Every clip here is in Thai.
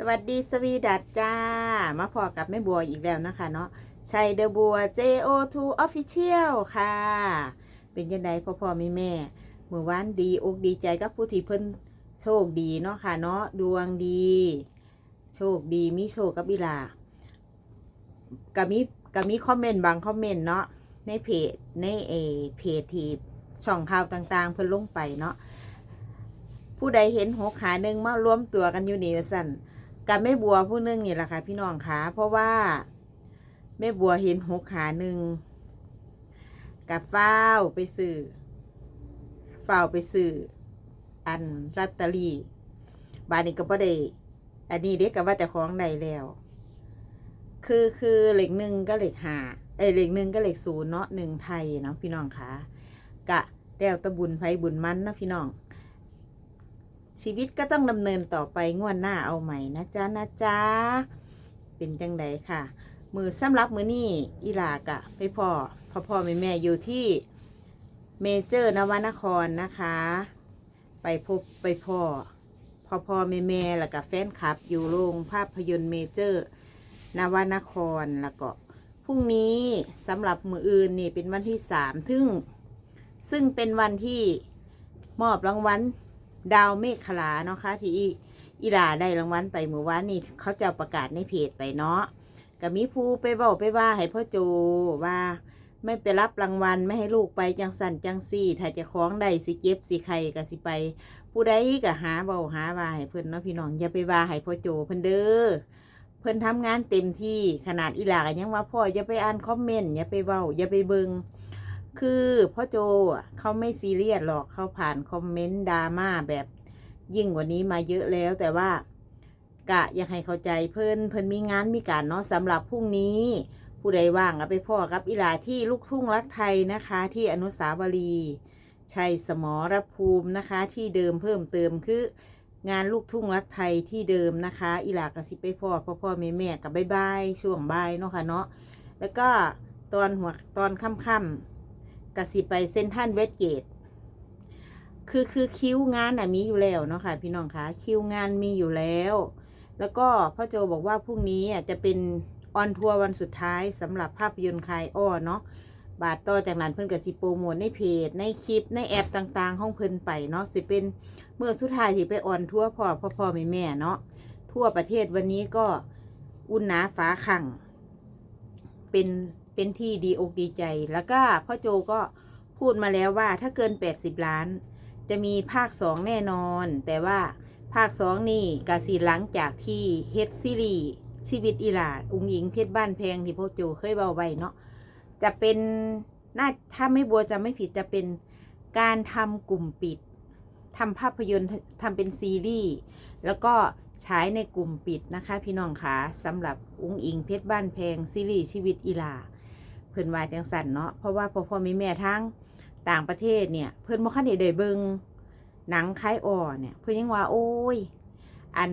สวัสดีสวีดัตจ้า มาพอกับแม่บัวอีกแล้วนะคะเนาะชัยเดอะบัว JO2 Official ค่ะ เป็นยังไงพ่อพ่อแม่แม่เมื่อวานดีอกดีใจกับผู้ที่เพิ่นโชคดีเนาะค่ะเนาะดวงดี โชคดีมีโชคกับอีลาก็มีก็มีคอมเมนต์บางคอมเมนต์เนาะในเพจในเอเพจทีช่องข่าวต่างๆ เพิ่นลงไปเนาะผู้ใดเห็นหัวขาหนึ่งมารวมตัวกันอยู่นี่สั่น กับแม่บัวผู้หนึงนี่แหละค่ะ พี่น้องคะเพราะว่าแม่บัวเห็นหกขาหนึ่งกับเฝ้าไปซื้อเฝ้าไปซื้ออันลอตตอรี่บานนี้ก็บ่ได้อันนี้เด็กก็ว่าแต่ของใดแล้ว คือคือเหล็กหนึ่งก็เหล็กหาเอเหล็กหนึ่งก็เหล็กศูนย์เนาะหนึ่งไทยเนาะพี่น้องคะกะแล้วตะบุญไฟบุญมันนะพี่น้อง ชีวิตก็ต้องดำเนินต่อไปงวดหน้าเอาใหม่นะจ๊ะนะจ๊ะเป็นจังไดค่ะ มือสำหรับมือนี่อีลากะไปพ่อพ่อพ่อแม่แม่อยู่ที่เมเจอร์นวนครนะคะ ไปพบไปพ่อพ่อพ่อแม่แม่แล้วก็แฟนคลับ อยู่โรงภาพยนตร์เมเจอร์นวนครแล้วก็พรุ่งนี้สำหรับมืออื่นนี่เป็นวันที่สามซึ่ง ซึ่งเป็นวันที่มอบรางวัล ดาวเมฆขลาเนาะคะที่อีลาได้รางวัลไปเมื่อวานนี่เขาจะประกาศในเพจไปเนาะก็มีผู้ไปบอกไปว่าให้พ่อโจว่าไม่ไปรับรางวัลไม่ให้ลูกไปจังสันจังซี่ ถ้าจะคล้องได้สิเก็บสิใครก็สิไป ผู้ใดก็หาเบาหาว่าให้เพิ่อนเนาะพี่น้องอย่าไปว่าให้พ่อโจเพิ่อนเด้อเพิ่อนทำงานเต็มที่ขนาดอีหลาก็ยังว่าพ่ออย่าไปอ่านคอมเมนต์อย่าไปเว้าอย่าไปเบิง คือพ่อโจเขาไม่ซีเรียสหรอกเขาผ่านคอมเมนต์ดราม่าแบบยิ่งกว่านี้มาเยอะแล้วแต่ว่ากะอยากให้เข้าใจเพิ่นเพิ่นมีงานมีการเนาะสำหรับพรุ่งนี้ ผู้ใดว่างก็ไปพ่อกับอีหลาที่ลูกทุ่งรักไทยนะคะ ที่อนุสาวรีย์ชัยสมรภูมินะคะ ที่เดิมเพิ่มเติมคืองานลูกทุ่งรักไทยที่เดิมนะคะ อีหลากระสิไปพ่อพ่อพ่อแม่แม่กับบายบายช่วงบายเนาะค่ะเนาะแล้วก็ตอนหัวตอนค่ำๆ กสิไปเซนทันเวสเกต คือคือคิวงานน่ะมีอยู่แล้วเนาะค่ะ พี่น้องคะคิวงานมีอยู่แล้ว แล้วก็พ่อโจบอกว่าพรุ่งนี้อะจะเป็นออนทัวร์วันสุดท้ายสำหรับภาพยนตร์คายอ้อเนาะบาทต่อจากนั้นเพิ่นกับสิโปรโมทในเพจ ในคลิปในแอปต่างๆของเพิ่นไปเนาะสิเป็นเมื่อสุดท้ายที่ไปออนทัวร์พ่อพ่อพ่อแม่แม่เนาะทั่วประเทศวันนี้ก็อุ่นหนาฟ้าขังเป็น เป็นที่ดีอกดีใจ แล้วก็พ่อโจก็พูดมาแล้วว่าถ้าเกิน 80 ล้าน จะมีภาคสองแน่นอน แต่ว่าภาคสองนี่กาสีหลังจากที่เฮดซีรีชีวิตอีหลาอุงหญิงเพชรบ้านแพงที่พ่อโจเคยเบาไว้เนาะจะเป็นน่าถ้าไม่บัวจะไม่ผิดจะเป็นการทำกลุ่มปิดทำภาพยนตร์ทำเป็นซีรีส์แล้วก็ฉายในกลุ่มปิดนะคะ พี่น้องคะสำหรับอุ้งอิงเพชรบ้านแพงซีรีส์ชีวิตอีหลา พิ่นว่าจังสันเนาะเพราะว่าพ่อพ่อแม่แม่ทั้งต่างประเทศเนี่ย เพิ่นบ่คันได้ได้เบิงหนังคล้ายอ่อเนี่ย เพิ่นยังว่า โอ้ย อัน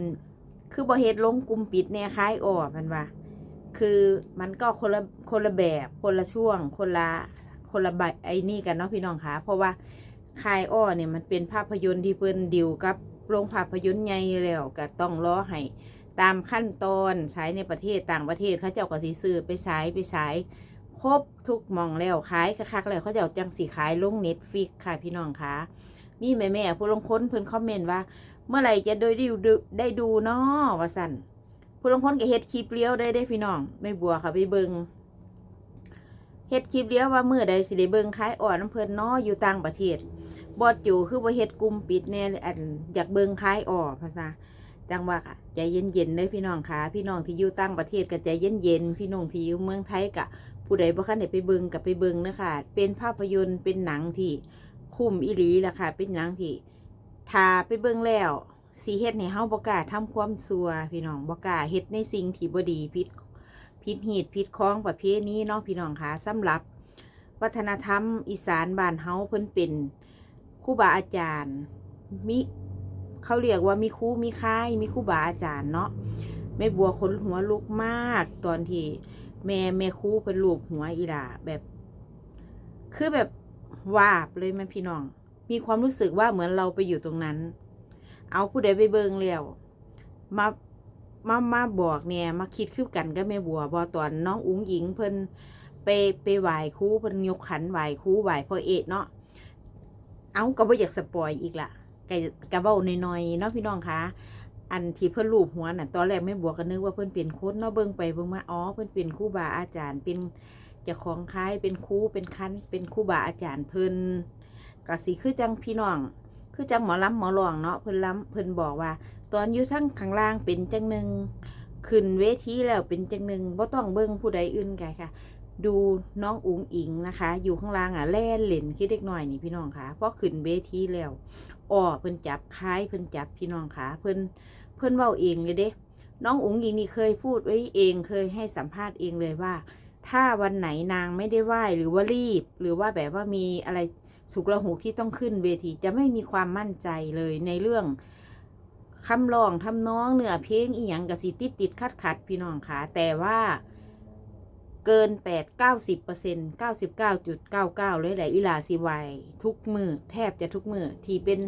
คือบ่เฮ็ดลงกลุ่มปิดเนี่ยคล้ายอ่อมันว่า คือมันก็คนละคนละแบบคนละช่วง คนละคนละใบไอ้นี่กันเนาะพี่น้องคะเพราะว่าคายอ้อเนี่ยมันเป็นภาพยนตร์ที่เพิ่นดิวกับโรงภาพยนตร์ใหญ่แล้วก็ต้องรอให้ตามขั้นตอนใช้ในประเทศต่างประเทศเขาเจ้าก็สิซื้อไปใช้ไปใช้ รบทุกมองแล้วขายคักๆแล้วเขาจะเอาจังสีขายลงเน็ตฟิกค่ะพี่น้องคะมีแม่แม่ผู้ลงค้นเพิ่นคอมเมนต์ว่า เมื่อไหร่จะได้ดูได้ดูเนาะว่าสั่นผู้ลงค้นก็เฮ็ดคลิปเลี้ยวได้ได้พี่น้องไม่บัวค่ะไปเบิงเฮ็ดคลิปเลี้ยวว่าเมื่อใดสิได้เบิงขายอ่อนน้ำเพิ่นเนาะอยู่ต่างประเทศบอดอยู่คือว่าเฮ็ดกลุ่มปิดแน่อันอยากเบิงขายอ่อภาษาจังว่าใจเย็นๆเลยพี่น้องคะพี่น้องที่อยู่ต่างประเทศก็ใจเย็นๆพี่น้องที่อยู่เมืองไทยก็ ผู้ใดบ่คันได้ไปเบิงกับไปเบิงนะคะเป็นภาพยนตร์เป็นหนังที่คุ้มอีหลีล่ะค่ะ เป็นหนังที่ถ้าไปเบิงแล้วสีเฮ็ดให้เฮาบ่กล้าทำความซัวพี่น้องบ่กล้าเฮ็ดในสิ่งที่บ่ดีผิดผิดหีดผิดคล้องประเพณีเนาะพี่น้องค่ะสำหรับ วัฒนธรรมอีสานบ้านเฮาเพิ่นเป็นครูบาอาจารย์มีเขาเรียกว่ามีครูมีค่ายมีครูบาอาจารย์เนาะแม่บัวคนหัวลุกมากตอนที่ แม่แม่คู่เป็นลูกหัวอีหลาแบบ คือแบบวาบเลยแม่พี่น้อง มีความรู้สึกว่าเหมือนเราไปอยู่ตรงนั้น เอาผู้ใดไปเบิงแล้วมามามาบอกเนี่ยมาคิดคือกันก็แม่บัวบอตอนน้องอุ๋งหญิงเพิ่นไปไปไหว้ครูเพิ่นยกขันไหว้ครูไหว้พ่อเอกเนาะเอาก็บ่อยากสปอยอีกล่ะกะกะเว้าน้อยๆเนาะพี่น้องคะ อันที่เพิ่อนรูปหัวน่ะตอนแรกแม่บวก็นึกว่าเพิ่อนเป็นโค้ชเนาะเบิ่งไปเบิ่งมาอ๋อเพิ่อนเป็นครูบาอาจารย์ เป็นจ้าของค่ายเป็นครูเป็นคันเป็นครูบาอาจารย์เพิ่นก็สิคือจังพี่น้อง คือจังหมอลำหมอลองเนาะเพิ่นล้ำเพิ่นบอกว่า ตอนอยู่ทั้งข้างล่างเป็นจังหนึ่งขึ้นเวทีแล้วเป็นจังหนึ่งบ่ต้องเบิ่งผู้ใดอื่นไกค่ะ ดูน้องอุ๋งอิงนะคะ อยู่ข้างล่างอะแล่นเล่นคิดเล็กหน่อยนี่พี่น้องค่ะพอขึ้นเวทีแล้วอ้อเพิ่นจับคล้ายเพิ่นจับพี่น้องค่ะเพิ่นเพิ่นเว้าเองเลยเด้ น้องอุ๋งอิงนี่เคยพูดไว้เองเคยให้สัมภาษณ์เองเลยว่า ถ้าวันไหนนางไม่ได้ไหว้หรือว่ารีบ หรือว่าแบบว่ามีอะไรสุกระหูที่ต้องขึ้นเวทีจะไม่มีความมั่นใจเลยในเรื่องคำร้องทำน้องเนื้อเพลงอีหยังกับสิติดติดขัดขัดพี่น้องค่ะแต่ว่า เกินแปดเก้าสิบเปอร์เซ็นเก้าสิบเก้าจุดเก้าเก้าเลยแหละอีหลาสิไวทุกมือแทบจะทุกมือที่เป็น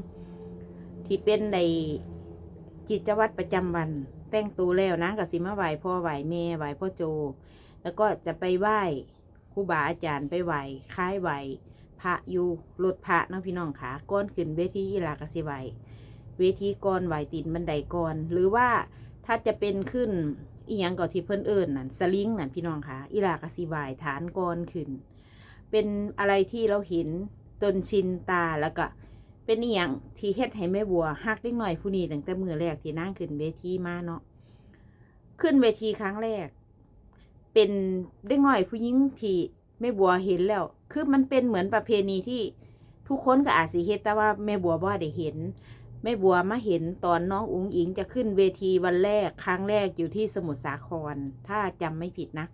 ที่เป็นในกิจวัตรประจำวัน แต่งตัวแล้วนะกับสิมาไหวพ่อไหวแม่ไหวพ่อโจ แล้วก็จะไปไหว้ครูบาอาจารย์ไปไหวค่ายไหวพระอยู่รถพระเนาะพี่น้องค่ะก้อนขึ้นเวทีอีหลากสิไหวเวทีก่อนไหวตินบันไดก่อนหรือว่า ถ้าจะเป็นขึ้นอีหยังก่อที่เพิ่นเอิญนั่นสลิงนั่นพี่น้องค่ะอีลากสิไหวฐานก่อนขึ้น เป็นอะไรที่เราเห็นจนชินตาแล้วก็เป็นอีหยังที่เฮ็ดให้แม่บัวฮักเล็กหน่อยผู้นี้ตั้งแต่มือแรกที่นั่งขึ้นเวทีมาเนาะขึ้นเวทีครั้งแรก เป็นเด็กน้อยผู้หญิงที่แม่บัวเห็นแล้ว คือมันเป็นเหมือนประเพณีที่ทุกคนก็อาจสิเฮ็ดแต่ว่าแม่บัวบ่ได้เห็น แม่บัวมาเห็นตอนน้องอุ๋งอิงจะขึ้นเวทีวันแรกครั้งแรกอยู่ที่สมุทรสาคร ถ้าจำไม่ผิดนะ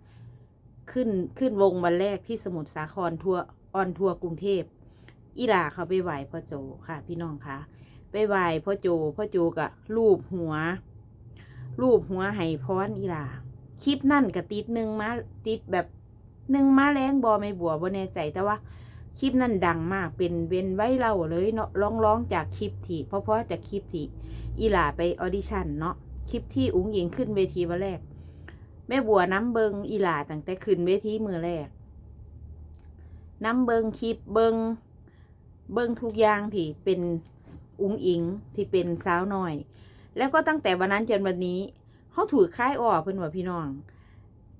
ขึ้นขึ้นวงวันแรกที่สมุทรสาครทัวร์ออนทัวร์กรุงเทพอีหลาเขาไปไหว้พ่อโจค่ะ พี่น้องคะไปไหว้พ่อโจพ่อโจกับรูปหัว รูปหัวไห้พรอีหลาคลิปนั่นกับติดหนึ่งมาติดแบบหนึ่งมาแรงบอไม่บัวบ่แน่ใจแต่ว่า คลิปนั้นดังมากเป็นเวนไว้เล่าเลยเนาะร้องร้องจากคลิปที่เพราะเพราะจากคลิปที่อีหลาไปออดิชั่นเนาะคลิปที่อุ้งยิงขึ้นเวทีวันแรก แม่บัวน้ำเบิงอีหลาตั้งแต่ขึ้นเวทีมือแรกน้ำเบิงคลิปเบิงเบิงทุกอย่างที่เป็นอุ้งอิงที่เป็นสาวน้อย แล้วก็ตั้งแต่วันนั้นจนวันนี้เขาถูกค่ายออกเพิ่นว่าพี่น้อง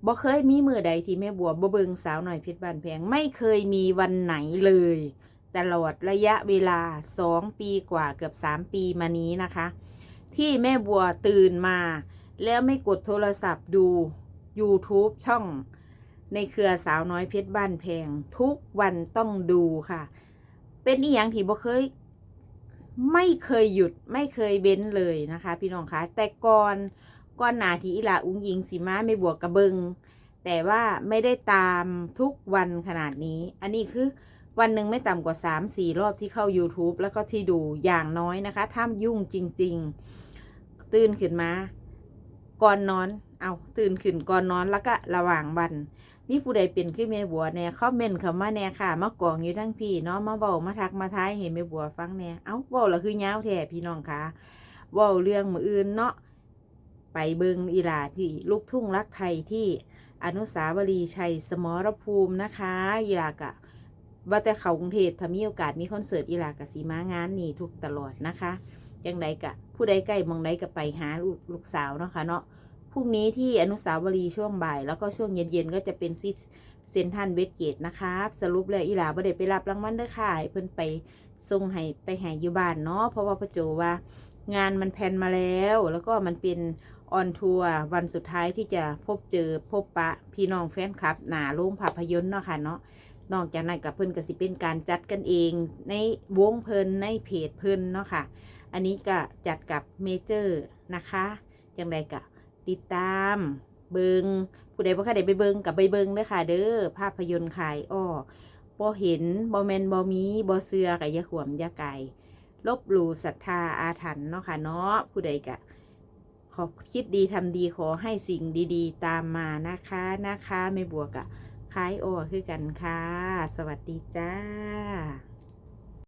บ่เคยมีมือใดที่แม่บัวบ่เบิงสาวหน่อยเพชรบ้านแพงไม่เคยมีวันไหนเลย ตลอดระยะเวลาสองปีกว่าเกือบสามปีมานี้นะคะ ที่แม่บัวตื่นมา แล้วไม่กดโทรศัพท์ดู YouTube ช่องในเครือสาวน้อยเพชรบ้านแพง ทุกวันต้องดูค่ะ เป็นอีหยังที่บ่เคย ไม่เคยหยุดไม่เคยเบ้นเลยนะคะ พี่น้องคะแต่ก่อน ก้อนหนาที่อีหลาอุ้งยิงสีม้าไม่บวกกระเบิง แต่ว่าไม่ได้ตามทุกวันขนาดนี้ อันนี้คือวันหนึ่งไม่ต่ำกว่าสามสี่รอบที่เข้า YouTube แล้วก็ที่ดูอย่างน้อยนะคะ ถ้ายุ่งจริง ๆ ตื่นขึ้นมา ก่อนนอน เอาตื่นขึ้นก่อนนอนแล้วก็ระหว่างวันนี่ผู้ใดเป็นขึ้นแม่บัวแน่คอมเมนต์เข้ามาแน่ค่ะมากองอยู่ทั้งพี่เนาะมาเบามาทักมาท้ายเห็นแม่บัวฟังแน่เอ้าเบาละคือยาวแท้พี่น้องค่ะเบาเรื่องมืออื่นเนาะ ไปเบิงอีหลาที่ลูกทุ่งรักไทยที่อนุสาวรีย์ชัยสมรภูมินะคะอีหลากะว่าแต่เขากรุงเทพถ้ามีโอกาสมีคอนเสิร์ตอีหลากะสีมางานนี่ทุกตลอดนะคะยังไดกะผู้ใดใกล้มองใดก็ไปหาลูกลูกสาวเนาะคะเนาะพรุ่งนี้ที่อนุสาวรีย์ช่วงบ่าย แล้วก็ช่วงเย็นๆก็จะเป็นซิเซนทันเวสเกตนะคะสรุปแล้วอีหลาบ่ได้ไปรับรางวัลเด้อค่ะให้เพิ่นไปส่งให้ไปใหาอยู่บ้านเนาะเพราะว่าพ่อโจว่างานมันแพนมาแล้ว แล้วก็มันเป็น ออนทัวร์วันสุดท้ายที่จะพบเจอพบปะพี่น้องแฟนคลับ หนาโรงภาพยนตร์เนาะค่ะเนาะนอกจากนั้นกับเพิ่นก็สิเป็นการจัดกันเอง ในวงเพิ่นในเพจเพิ่นเนาะค่ะ อันนี้ก็จัดกับเมเจอร์นะคะจังใดก็ติดตามเบิงผู้ใดบ่ค่ะได้ไปเบิงกับไปเบิงเด้อค่ะ เด้อภาพยนตร์ขายอ้อบ่เห็นบ่แมนบ่มีบ่เสือกับยาขวมยาไก่ลบหลู่ศรัทธาอาถรรพ์เนาะค่ะเนาะผู้ใดก็ ขอคิดดีทำดีขอให้สิ่งดีๆ ตามมานะคะนะคะ ไม่บวกอะคล้ายโอคือกันค่ะ สวัสดีจ้า